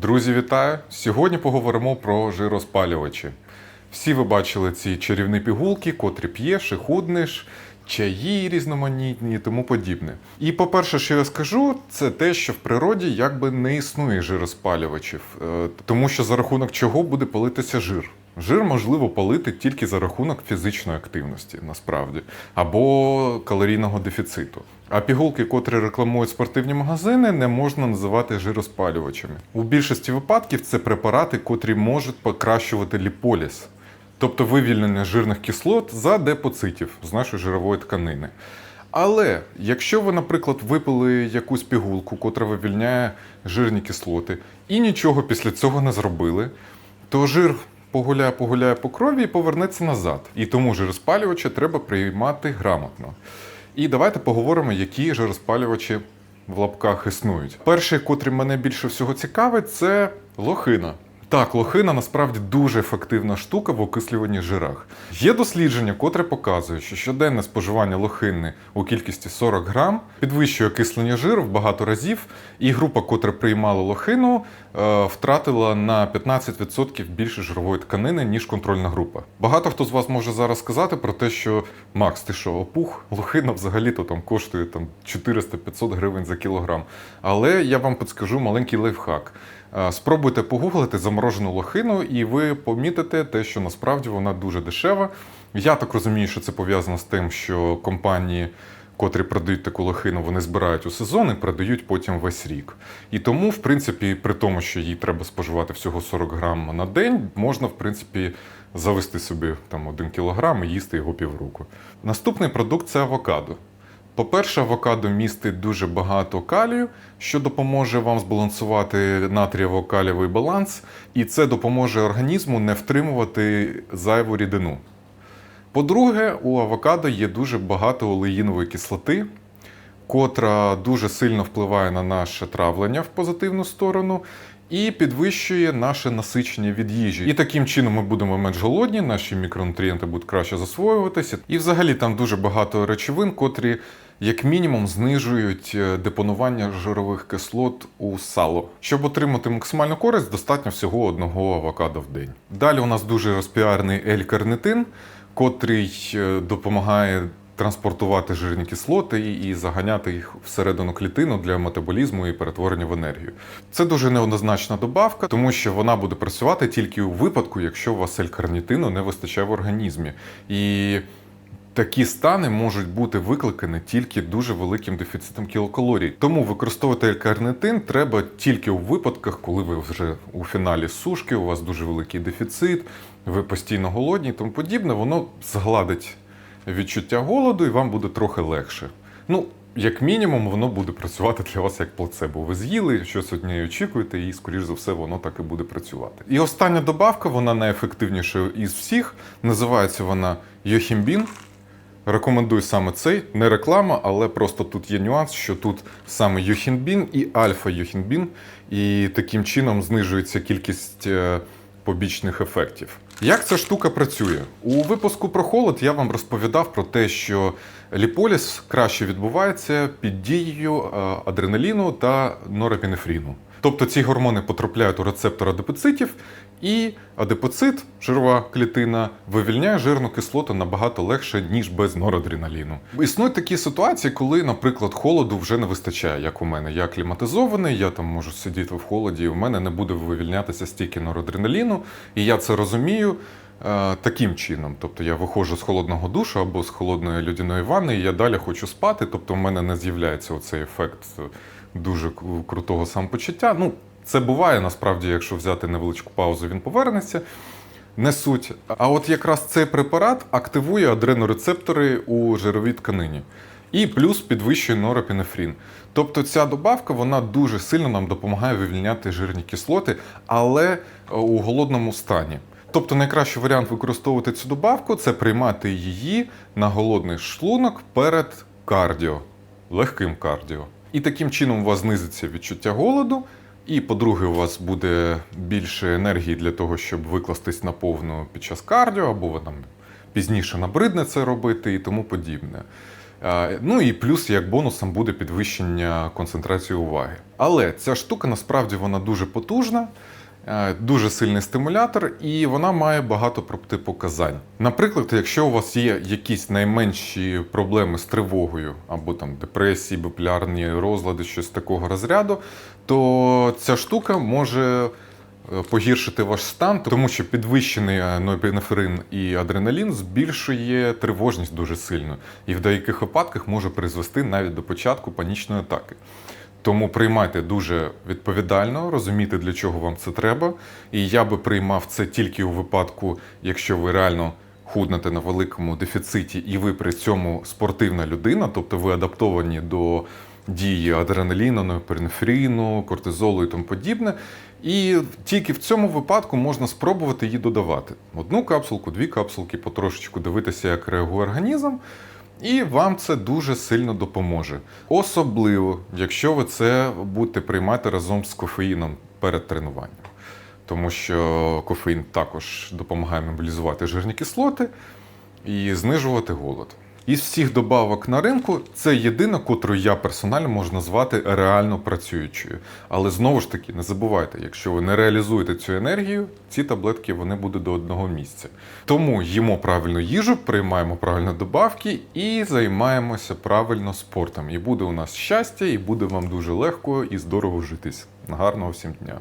Друзі, вітаю! Сьогодні поговоримо про жироспалювачі. Всі ви бачили ці чарівні пігулки, котрі п'єш і худнеш, чаї різноманітні і тому подібне. І по-перше, що я скажу, це те, що в природі якби не існує жироспалювачів, Е, тому що за рахунок чого буде палитися жир. Жир можливо палити тільки за рахунок фізичної активності, насправді, або калорійного дефіциту. А пігулки, котрі рекламують спортивні магазини, не можна називати жироспалювачами. У більшості випадків це препарати, котрі можуть покращувати ліполіз, тобто вивільнення жирних кислот за депоцитів з нашої жирової тканини. Але якщо ви, наприклад, випили якусь пігулку, котра вивільняє жирні кислоти, і нічого після цього не зробили, то жир погуляє, погуляє по крові і повернеться назад. І тому жироспалювачі треба приймати грамотно. І давайте поговоримо, які жироспалювачі в лапках існують. Перший, котрий мене більше всього цікавить, це лохина. Так, лохина насправді дуже ефективна штука в окислюванні жирах. Є дослідження, котре показує, що щоденне споживання лохини у кількості 40 грам підвищує окислення жиру в багато разів, і група, котра приймала лохину, е, втратила на 15% більше жирової тканини, ніж контрольна група. Багато хто з вас може зараз сказати про те, що Макс, ти що, опух? Лохина взагалі-то там коштує там 400-500 гривень за кілограм. Але я вам підскажу маленький лайфхак. Е, Спробуйте погуглити заморожену лохину, і ви помітите те, що насправді вона дуже дешева. Я так розумію, що це пов'язано з тим, що компанії, котрі продають таку лохину, вони збирають у сезон і продають потім весь рік. І тому, в принципі, при тому, що їй треба споживати всього 40 грам на день, можна, в принципі, завести собі там один кілограм і їсти його півроку. Наступний продукт це авокадо. По-перше, авокадо містить дуже багато калію, що допоможе вам збалансувати натрієво-калієвий баланс, і це допоможе організму не втримувати зайву рідину. По-друге, у авокадо є дуже багато олеїнової кислоти, котра дуже сильно впливає на наше травлення в позитивну сторону і підвищує наше насичення від їжі. І таким чином ми будемо менш голодні, наші мікронутрієнти будуть краще засвоюватися. І взагалі там дуже багато речовин, котрі, як мінімум, знижують е, депонування жирових кислот у сало. Щоб отримати максимальну користь, достатньо всього одного авокадо в день. Далі у нас дуже розпіарний L-карнитин, котрий е, допомагає транспортувати жирні кислоти і заганяти їх всередину клітину для метаболізму і перетворення в енергію. Це дуже неоднозначна добавка, тому що вона буде працювати тільки у випадку, якщо у вас L-карнітину не вистачає в організмі. І Такі стани можуть бути викликані тільки дуже великим дефіцитом кілокалорій. Тому використовувати карнитин треба тільки у випадках, коли ви вже у фіналі сушки, у вас дуже великий дефіцит, ви постійно голодні і тому подібне, воно згладить відчуття голоду і вам буде трохи легше. Ну, як мінімум, воно буде працювати для вас як плацебо. Ви з'їли, щось одне очікуєте, і, скоріш за все, воно так і буде працювати. І остання добавка, вона найефективніша із всіх. Називається вона Йохімбін. Рекомендую саме цей, не реклама, але просто тут є нюанс, що тут саме юхінбін і альфа-юхінбін, і таким чином знижується кількість е, побічних ефектів. Як ця штука працює? У випуску про холод я вам розповідав про те, що ліполіз краще відбувається під дією е, адреналіну та норопінефріну. Тобто ці гормони потрапляють у рецептор адипоцитів, і адипоцит, жирова клітина, вивільняє жирну кислоту набагато легше, ніж без норадреналіну. Існують такі ситуації, коли, наприклад, холоду вже не вистачає, як у мене. Я кліматизований, я там можу сидіти в холоді, і у мене не буде вивільнятися стільки норадреналіну, і я це розумію. е, Таким чином, тобто я виходжу з холодного душу або з холодної людяної ванни, і я далі хочу спати. Тобто, в мене не з'являється оцей ефект е, дуже крутого самопочуття. Ну, це буває насправді, якщо взяти невеличку паузу, він повернеться. Не суть. А от якраз цей препарат активує адренорецептори у жировій тканині. І плюс підвищує норопінефрін. Тобто ця добавка вона дуже сильно нам допомагає вивільняти жирні кислоти, але е, у голодному стані. Тобто найкращий варіант використовувати цю добавку це приймати її на голодний шлунок перед кардіо, легким кардіо. І таким чином у вас знизиться відчуття голоду. І, по-друге, у вас буде більше енергії для того, щоб викластись на повну під час кардіо, або ви там пізніше набридне це робити і тому подібне. Ну і плюс як бонусом буде підвищення концентрації уваги. Але ця штука насправді вона дуже потужна, дуже сильний стимулятор, і вона має багато протипоказань. Наприклад, якщо у вас є якісь найменші проблеми з тривогою або там депресії, біполярні розлади, щось такого розряду, то ця штука може е, погіршити ваш стан, тому що підвищений е, і адреналін збільшує тривожність дуже сильно, і в деяких випадках може призвести навіть до початку панічної атаки. Тому приймайте дуже відповідально, розумійте, для чого вам це треба. І я би приймав це тільки у випадку, якщо ви реально худнете на великому дефіциті, і ви при цьому спортивна людина, тобто ви адаптовані до дії адреналіну, нойпернефріну, кортизолу і тому подібне. І тільки в цьому випадку можна спробувати її додавати. Одну капсулку, дві капсулки, потрошечку дивитися, як реагує організм. І вам це дуже сильно допоможе. Особливо, якщо ви це будете приймати разом з кофеїном перед тренуванням. Тому що кофеїн також допомагає мобілізувати жирні кислоти і знижувати голод. Із всіх добавок на ринку це єдина, котру я персонально можу назвати реально працюючою. Але знову ж таки, не забувайте, якщо ви не реалізуєте цю енергію, ці таблетки вони будуть до одного місця. Тому їмо правильну їжу, приймаємо правильні добавки і займаємося правильно спортом. І буде у нас щастя, і буде вам дуже легко і здорово житись. Гарного всім дня!